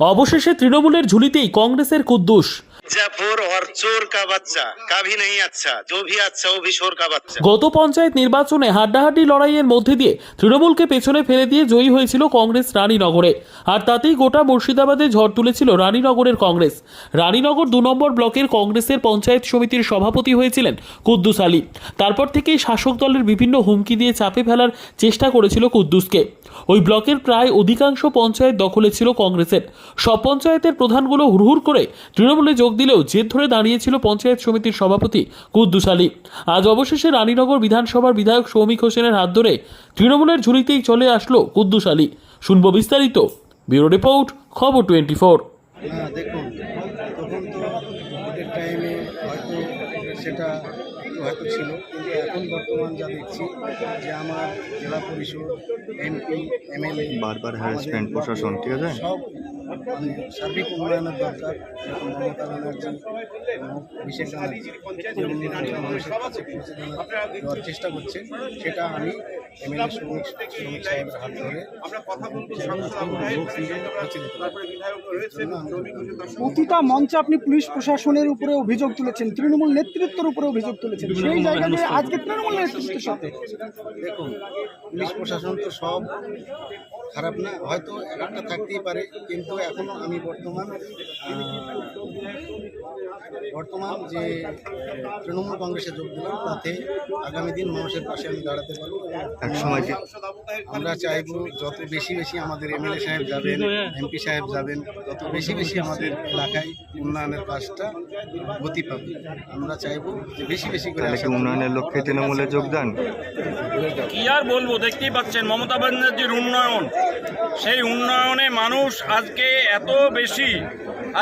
অবশেষে তৃণমূলের ঝুলিতেই কংগ্রেসের কুদ্দুস। मिर्जापुर और चोर का बच्चा कभी नहीं अच्छा जो भी अच्छा वो भी शोर का बच्चा গত পঞ্চায়েত নির্বাচনে হাড্ডাহাড্ডি লড়াইয়ের মধ্যে দিয়ে তৃণমূলকে পেছনে ফেলে দিয়ে জয়ী হয়েছিল কংগ্রেস রানীনগরে আর তাতেই গোটা মুর্শিদাবাদে ঝড় তুলেছিল রানীনগরের কংগ্রেস রানীনগর দু নম্বর ব্লকের কংগ্রেসের পঞ্চায়েত সমিতির সভাপতি হয়েছিলেন কুদ্দুস আলী তারপর থেকেই শাসক দলের বিভিন্ন হুমকি দিয়ে চাপে ফেলার চেষ্টা করেছিল কুদ্দুসকে ওই ব্লকের প্রায় অধিকাংশ পঞ্চায়েত দখলে ছিল কংগ্রেসের সব পঞ্চায়েতের প্রধানগুলো হুড়হুড় করে তৃণমূলে যোগ দিলেও জেদ ধরে দাঁড়িয়েছিল পঞ্চায়েত সমিতির সভাপতি কুদ্দুস আলী। আজ অবশেষে রানীনগর বিধানসভার বিধায়ক সৌমিক হোসেনের হাত ধরে তৃণমূলের ঝুলিতেই চলে আসলো কুদ্দুস আলী। শুনব বিস্তারিত। ব্যুরো রিপোর্ট, খবর টোয়েন্টি ফোর হ্যাঁ দেখুন, তখন তো টাইমে হয়তো সেটা হয়তো ছিল। কিন্তু এখন বর্তমান যা দেখছি যে আমার জেলা পরিষদ এমপি এমএলএ বারবার হ্যারাসমেন্ট প্রশাসন ঠিক আছে? সব মানে সার্বিক উন্নয়নের দরকার। যেরকম মমতা ব্যানার্জি অভিষেক ব্যানার্জি মানুষের কাছে পৌঁছে দেওয়ার চেষ্টা করছে। সেটা আমি এমএলএ শ্রমিক শ্রমিক সাহেবের হাত ধরে প্রতিটা মঞ্চে আপনি পুলিশ প্রশাসনের উপরে অভিযোগ তুলেছেন তৃণমূল নেতৃত্বের উপরে অভিযোগ তুলেছেন। সেই জায়গাতে আজকে তৃণমূল নেতৃত্বের সাথে। দেখুন পুলিশ প্রশাসন তো সব খারাপ না হয়তো একটা থাকতেই পারে কিন্তু এখনও আমি বর্তমান বর্তমান যে তৃণমূল কংগ্রেসে যোগ দিলাম তাতে আগামী দিন মানুষের পাশে আমি দাঁড়াতে পারব এক সময় যে আমরা চাইব যত বেশি বেশি আমাদের এমএলএ সাহেব যাবেন এমপি সাহেব যাবেন তত বেশি বেশি আমাদের এলাকায় উন্নয়নের কাজটা গতি পাবে। আমরা চাইব যে বেশি বেশি করে উন্নয়নের লক্ষ্যে তৃণমূলে যোগদান? কি আর বলব দেখতেই পাচ্ছেন মমতা ব্যানার্জির উন্নয়ন। সেই উন্নয়নে মানুষ আজকে এত বেশি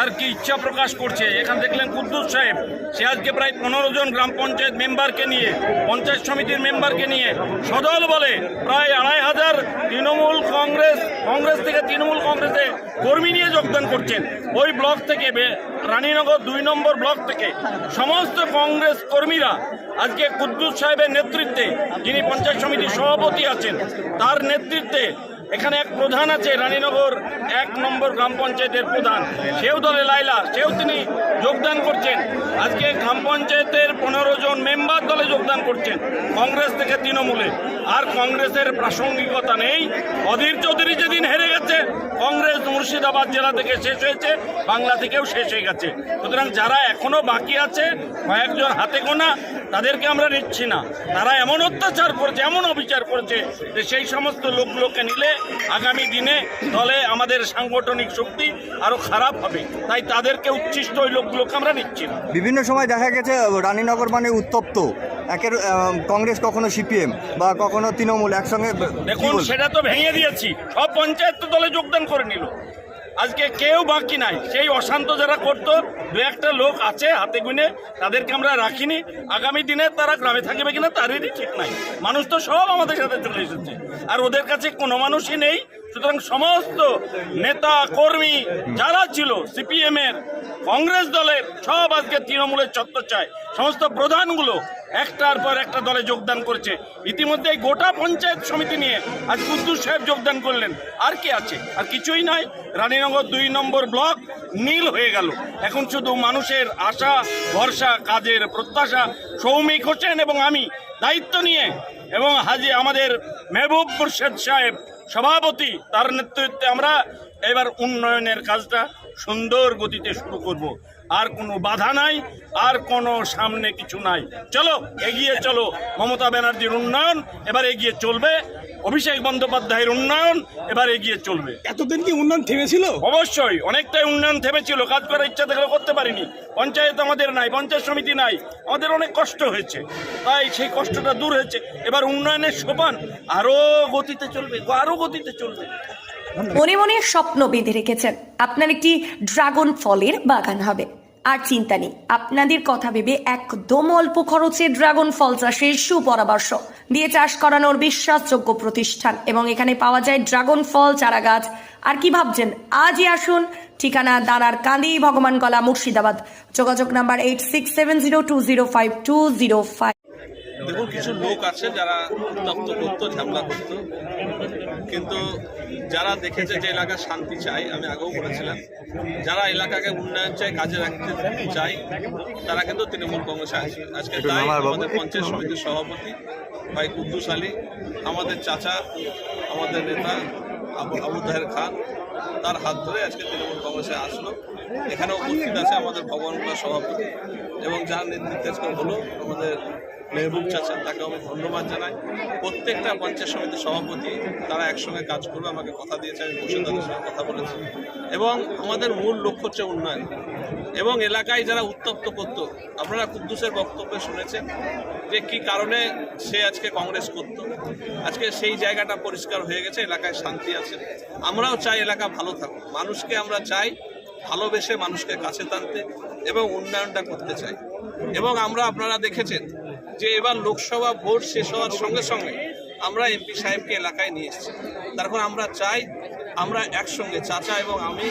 আর কি ইচ্ছা প্রকাশ করছে। এখানে দেখলেন কুদ্দুস সাহেব, সে আজকে প্রায় পনেরো জন গ্রাম পঞ্চায়েত মেম্বারকে নিয়ে, পঞ্চায়েত সমিতির মেম্বারকে নিয়ে সদল বলে প্রায় আড়াই হাজার তৃণমূল কংগ্রেস কংগ্রেস থেকে তৃণমূল কংগ্রেসে কর্মী নিয়ে যোগদান করছেন। ওই ব্লক থেকে রানীনগর দুই নম্বর ব্লক থেকে সমস্ত কংগ্রেস কর্মীরা আজকে কুদ্দুস সাহেবের নেতৃত্বে যিনি পঞ্চায়েত সমিতির সভাপতি আছেন, তার নেতৃত্বে এখানে এক প্রধান আছে রানীনগর এক নম্বর গ্রাম পঞ্চায়েতের প্রধান, সেও দলে লাইলা, সেও তিনি যোগদান করছেন। আজকে গ্রাম পঞ্চায়েতের পনেরো জন মেম্বার দলে যোগদান করছেন, কংগ্রেস থেকে তৃণমূলে। আর কংগ্রেসের প্রাসঙ্গিকতা নেই। অধীর চৌধুরী যেদিন হেরে গেছে, কংগ্রেস মুর্শিদাবাদ জেলা থেকে শেষ হয়েছে, বাংলা থেকেও শেষ হয়ে গেছে। সুতরাং যারা এখনও বাকি আছে কয়েকজন হাতে গোনা তাদেরকে আমরা নিচ্ছি না। তারা এমন অত্যাচার করছে এমন অবিচার করছে যে সেই সমস্ত লোকগুলোকে নিলে আগামী দিনে দলে আমাদের সাংগঠনিক শক্তি আরও খারাপ হবে। তাই তাদেরকে উচ্ছিষ্ট ওই লোকগুলোকে আমরা নিচ্ছি না। বিভিন্ন সময় দেখা গেছে রানীনগর মানে উত্তপ্ত। একের কংগ্রেস কখনো সিপিএম বা কখনো তৃণমূল একসঙ্গে দেখুন সেটা তো ভেঙে দিয়েছি। সব পঞ্চায়েত তো দলে যোগদান করে নিল। আজকে কেউ বাকি নাই। সেই অশান্ত যারা করত, দু একটা লোক আছে হাতে গুনে, তাদেরকে আমরা রাখিনি। আগামী দিনে তারা গ্রামে থাকবে কিনা তারই ঠিক নাই। মানুষ তো সব আমাদের সাথে চলে এসেছে। আর ওদের কাছে কোনো মানুষই নেই। সুতরাং সমস্ত নেতা, কর্মী যারা ছিল সিপিএম এর, কংগ্রেস দলের, সব আজকে তৃণমূলের চত্বর চায় সমস্ত প্রধানগুলো একটার পর একটা দলে যোগদান করেছে। ইতিমধ্যে এই গোটা পঞ্চায়েত সমিতি নিয়ে আজ কুদ্দুস সাহেব যোগদান করলেন। আর কি আছে? আর কিছুই নাই। রানীনগর দুই নম্বর ব্লক নীল হয়ে গেল। এখন শুধু মানুষের আশা, ভরসা, কাজের প্রত্যাশা, সৌমিক হোসেন এবং আমি দায়িত্ব নিয়ে এবং হাজি আমাদের মেহবুব মুর্শেদ সাহেব সভাপতি তার নেতৃত্বে আমরা এবার উন্নয়নের কাজটা সুন্দর গতিতে শুরু করব। আর কোনো বাধা নাই আর কোনো সামনে কিছু নাই। চলো এগিয়ে চলো। মমতা ব্যানার্জির উন্নয়ন এবার এগিয়ে চলবে। অভিষেক বন্দ্যোপাধ্যায়ের উন্নয়ন এবার এগিয়ে চলবে। এতদিন কি উন্নয়ন থেমেছিল? অবশ্যই অনেকটাই উন্নয়ন থেমেছিল। কাজ করার ইচ্ছা থাকলেও করতে পারিনি। পঞ্চায়েত আমাদের নাই পঞ্চায়েত সমিতি নাই। আমাদের অনেক কষ্ট হয়েছে। তাই সেই কষ্টটা দূর হয়েছে। এবার উন্নয়নের সোপান আরও গতিতে চলবে আরও গতিতে চলবে। মনে মনে স্বপ্ন বেঁধে রেখেছেন। আপনার একটি ড্রাগন ফলের বাগান হবে। আর চিন্তা নেই, আপনাদের কথা ভেবে একদম অল্প খরচে ড্রাগন ফল চাষের সুপরামর্শ দিয়ে চাষ করানোর বিশ্বাসযোগ্য প্রতিষ্ঠান। এবং এখানে পাওয়া যায় ড্রাগন ফল চারা গাছ আর কি ভাবছেন? আজই আসুন। ঠিকানা দানার ভগবান ভগবানগলা মুর্শিদাবাদ। যোগাযোগ number eight six seven zero two zero five two zero five. দেখুন, কিছু লোক আছে যারা করতো করতো। কিন্তু যারা দেখেছে যে এলাকা শান্তি চাই আমি আগেও বলেছিলাম যারা এলাকাকে উন্নয়ন চাই কাজে রাখতে চাই তারা কিন্তু তৃণমূল কংগ্রেসে আছে আজকে তাই আমাদের পঞ্চায়েত সমিতির সভাপতি ভাই কুদ্দুস আলী আমাদের চাচা আমাদের নেতা আবু আবু তাহের খান তার হাত ধরে আজকে তৃণমূল কংগ্রেসে আসলো। এখানে উপস্থিত আছে আমাদের ভগবানগুলা সভাপতি এবং যার নেতৃত্বে আজকে হলো আমাদের মেহবুব চাচা, তাকে আমি ধন্যবাদ জানাই। প্রত্যেকটা পঞ্চায়েত সমিতির সভাপতি, তারা একসঙ্গে কাজ করবে, আমাকে কথা দিয়েছে, আমি বসে তাদের সঙ্গে কথা বলেছি। এবং আমাদের মূল লক্ষ্য হচ্ছে উন্নয়ন। এবং এলাকায় যারা উত্তপ্ত করত, আপনারা কুদ্দুসের বক্তব্যে শুনেছেন যে কি কারণে সে আজকে কংগ্রেস করত। আজকে সেই জায়গাটা পরিষ্কার হয়ে গেছে, এলাকায় শান্তি আছে। আমরাও চাই এলাকা ভালো থাকুক। মানুষকে আমরা চাই ভালোবেসে মানুষকে কাছে টানতে এবং উন্নয়নটা করতে চাই। এবং আমরা আপনারা দেখেছেন যে এবার লোকসভা ভোট শেষ হওয়ার সঙ্গে সঙ্গে আমরা এমপি সাহেবকে এলাকায় নিয়ে এসেছি। তারপর আমরা চাই আমরা একসঙ্গে চাচা এবং আমি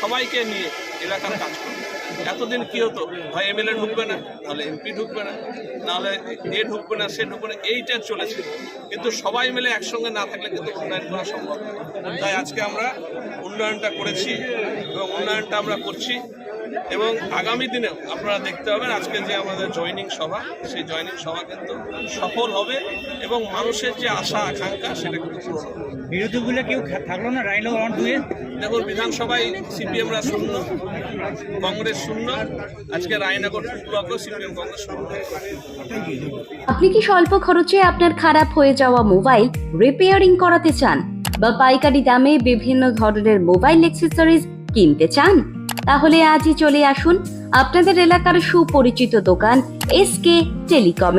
সবাইকে নিয়ে এলাকার কাজ করব। এতদিন কি হতো? হয় এমএলএ ঢুকবে না নাহলে এমপি ঢুকবে না, নাহলে এ ঢুকবে না, সে ঢুকবে না, এইটা চলেছে। কিন্তু সবাই মিলে একসঙ্গে না থাকলে কিন্তু উন্নয়ন করা সম্ভব তাই আজকে আমরা উন্নয়নটা করেছি। এবং উন্নয়নটা আমরা করছি। এবং আগামী দিনেও আপনারা দেখতে পাবেন আজকে যে আমাদের জয়নিং সভা সেই জয়নিং সভা কিন্তু সফল হবে এবং মানুষের যে আশা আকাঙ্ক্ষা সেটা কিন্তু পূরণ হবে। বিরোধী বলে কেউ থাকল না? রায়নগর ওয়ান দুয়ে দেখুন বিধানসভায় সিপিএমরা শূন্য কংগ্রেস শূন্য আজকে রায়নগর ব্লকও সিপিএম কংগ্রেস শূন্য। আপনি কি স্বল্প খরচে আপনার খারাপ হয়ে যাওয়া মোবাইল রিপেয়ারিং করাতে চান? বা পাইকারি দামে বিভিন্ন ধরনের মোবাইল অ্যাক্সেসরিজ কিনতে চান তাহলে আজই চলে আসুন আপনাদের এলাকার সুপরিচিত দোকান এস কে টেলিকমে।